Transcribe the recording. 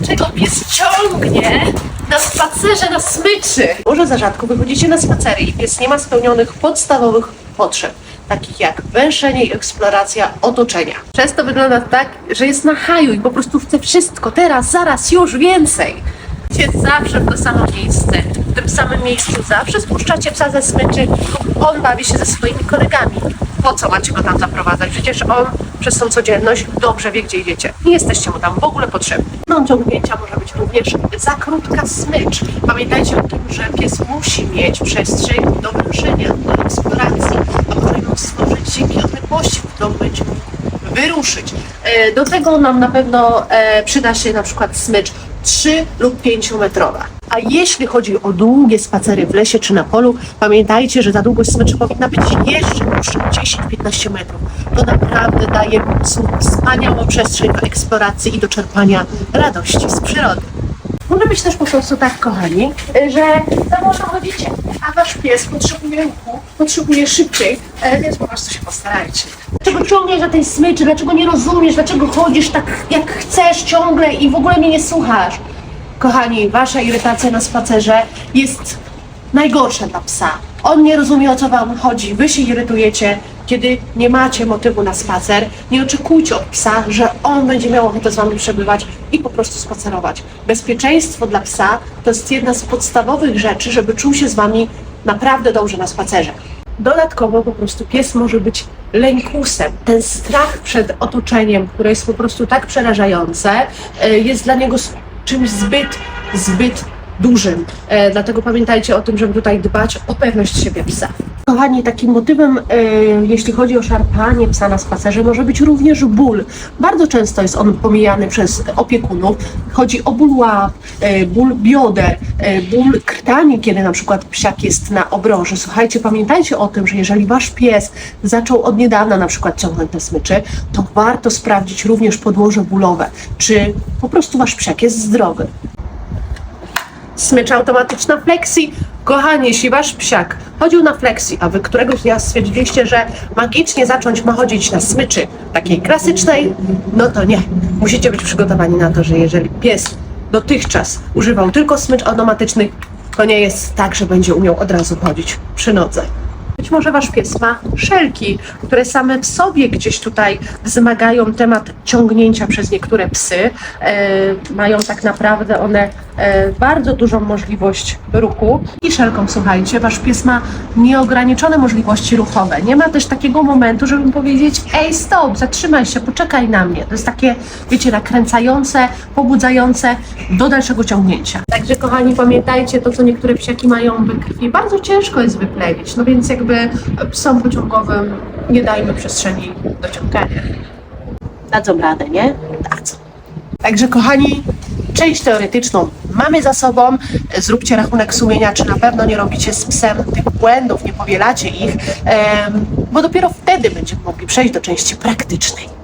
dlaczego pies ciągnie na spacerze na smyczy. Może za rzadko wychodzicie na spacery i pies nie ma spełnionych podstawowych potrzeb, takich jak węszenie i eksploracja otoczenia. Często wygląda tak, że jest na haju i po prostu chce wszystko, teraz, zaraz, już więcej. Idziecie zawsze w to samo miejsce. W tym samym miejscu zawsze spuszczacie psa ze smyczy, on bawi się ze swoimi kolegami. Po co macie go tam zaprowadzać? Przecież on przez tą codzienność dobrze wie, gdzie idziecie. Nie jesteście mu tam w ogóle potrzebni. No ciągnięcia może być również za krótka smycz. Pamiętajcie o tym, że pies musi mieć przestrzeń do węszenia, do eksploracji, do którego stworzyć dzięki odległości, w którą będzie wyruszyć. E, Do tego nam na pewno e, przyda się na przykład smycz 3 lub 5 metrowa. A jeśli chodzi o długie spacery w lesie czy na polu, pamiętajcie, że ta długość smyczy powinna być jeszcze dłuższa, 10-15 metrów. To naprawdę daje psu wspaniałą przestrzeń do eksploracji i do czerpania radości z przyrody. Może być też po prostu tak, kochani, że za wolno chodzicie, a wasz pies potrzebuje ruchu, potrzebuje szybciej, e, więc po prostu się postarajcie. Dlaczego ciągniesz na tej smyczy? Dlaczego nie rozumiesz? Dlaczego chodzisz tak jak chcesz ciągle i w ogóle mnie nie słuchasz? Kochani, wasza irytacja na spacerze jest najgorsza dla psa. On nie rozumie o co wam chodzi, wy się irytujecie, kiedy nie macie motywu na spacer. Nie oczekujcie od psa, że on będzie miał ochotę z wami przebywać i po prostu spacerować. Bezpieczeństwo dla psa to jest jedna z podstawowych rzeczy, żeby czuł się z wami naprawdę dobrze na spacerze. Dodatkowo po prostu pies może być lękusem. Ten strach przed otoczeniem, które jest po prostu tak przerażające, e, jest dla niego czymś zbyt, zbyt dużym. E, dlatego pamiętajcie o tym, żeby tutaj dbać o pewność siebie psa. Kochani, takim motywem, e, jeśli chodzi o szarpanie psa na spacerze, może być również ból. Bardzo często jest on pomijany przez opiekunów. Chodzi o ból łap, e, ból bioder, e, ból krtani, kiedy na przykład psiak jest na obroży. Słuchajcie, pamiętajcie o tym, że jeżeli wasz pies zaczął od niedawna na przykład ciągnąć te smyczy, to warto sprawdzić również podłoże bólowe, czy po prostu wasz psiak jest zdrowy smycz automatyczna flexi. Kochani, jeśli wasz psiak chodził na flexi, a wy któregoś dnia stwierdziliście, że magicznie zacząć ma chodzić na smyczy takiej klasycznej, no to nie. Musicie być przygotowani na to, że jeżeli pies dotychczas używał tylko smycz automatycznych, to nie jest tak, że będzie umiał od razu chodzić przy nodze. Być może wasz pies ma szelki, które same w sobie gdzieś tutaj wzmagają temat ciągnięcia przez niektóre psy. E, mają tak naprawdę one bardzo dużą możliwość ruchu. I szelką, słuchajcie, wasz pies ma nieograniczone możliwości ruchowe. Nie ma też takiego momentu, żeby mu powiedzieć: Ej, stop, zatrzymaj się, poczekaj na mnie. To jest takie, wiecie, nakręcające, pobudzające do dalszego ciągnięcia. Także, kochani, pamiętajcie to, co niektóre psiaki mają we krwi. Bardzo ciężko jest wyplewić, no więc jakby psom pociągowym nie dajmy przestrzeni do ciągania. Dadzą radę, nie? Dadzą. Także kochani, część teoretyczną mamy za sobą. Zróbcie rachunek sumienia, czy na pewno nie robicie z psem tych błędów, nie powielacie ich, bo dopiero wtedy będziemy mogli przejść do części praktycznej.